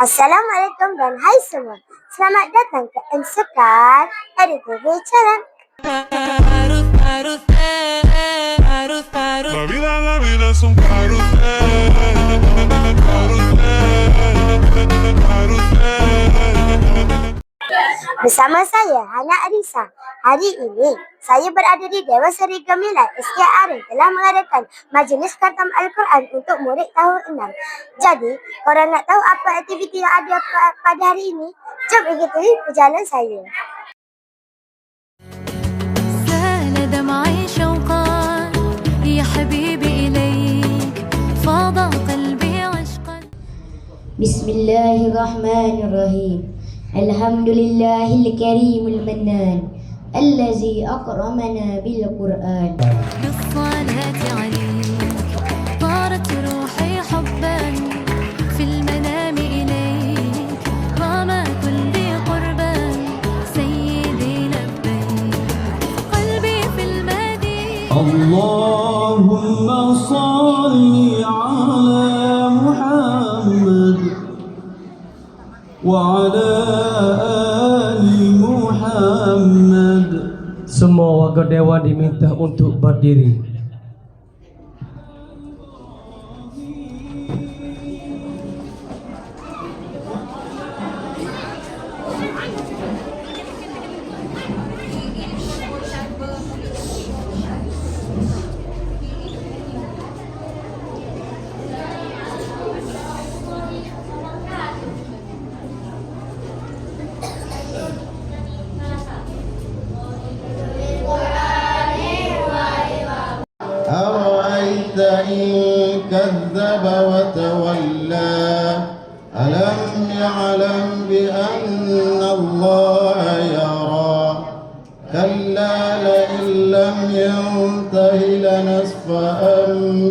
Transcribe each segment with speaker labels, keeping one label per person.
Speaker 1: Assalamualaikum dan hai semua. Selamat datang ke Ensukar EduTV Channel. Bersama saya, Hana Arisa. Hari ini, saya berada di Dewan Seri Gemilang SKR telah mengadakan majlis khatam Al-Quran untuk murid tahun 6. Jadi, korang nak tahu apa aktiviti yang ada pa- pada hari ini? Jom ikuti perjalanan saya.
Speaker 2: سال دمعي شوقا يا حبيبي إليك فاض قلبي عشقا
Speaker 3: بسم الله الرحمن الرحيم الحمد لله الكريم المنان الذي أكرمنا بالقرآن.
Speaker 2: بالصلاة عليك طارت روحي حبا في المنام إليك قام كل قربا سيدي لبيك قلبي في المدينة.
Speaker 4: اللهم صل على وعلى آل محمد
Speaker 5: Semua warga dewan diminta untuk berdiri.
Speaker 6: إن كذب وتولى. ألم يعلم بأن الله يرى؟ كلا لئن لم ينته لنسفعا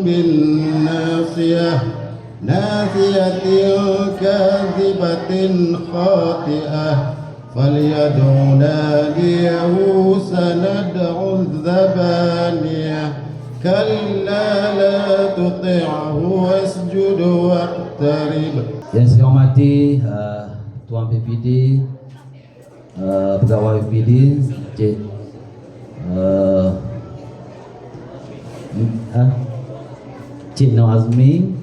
Speaker 6: بالناصية. ناثية كاذبة خاطئة. فليدع ناديه سندع الزبانية كلا لا تطعه واسجد واقترب
Speaker 7: Yang saya hormati uh, Tuan PPD uh, eh, Pegawai PPD Cik uh, eh, uh, Cik Nur Azmi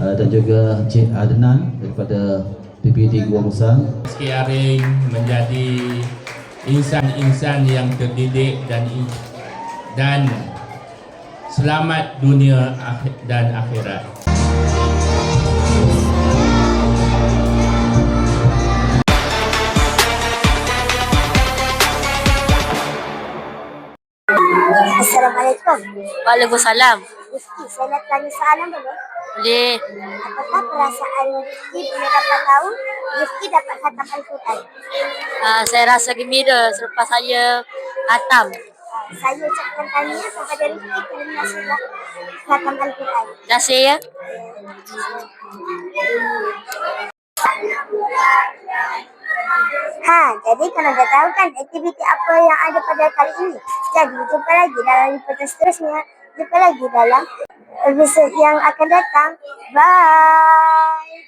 Speaker 7: uh, Dan juga Cik Adnan Daripada PPD Gua Musang
Speaker 8: Sekiaring menjadi Insan-insan yang terdidik Dan dan selamat dunia dan akhirat.
Speaker 1: Assalamualaikum.
Speaker 9: Waalaikumsalam.
Speaker 1: Rizky, saya nak tanya soalan boleh?
Speaker 9: Boleh.
Speaker 1: Apakah perasaan Rizky bila dapat tahu Rizky dapat khatam Al-Quran?
Speaker 9: Uh, saya rasa gembira selepas saya khatam.
Speaker 1: Saya ucapkan tahniah kepada Rizky kerana sudah khatam Al-Quran.
Speaker 9: Terima ya.
Speaker 1: Ha, jadi kalau dah tahu kan aktiviti apa yang ada pada kali ini. Jadi jumpa lagi dalam liputan seterusnya. Jumpa lagi dalam episod yang akan datang. Bye.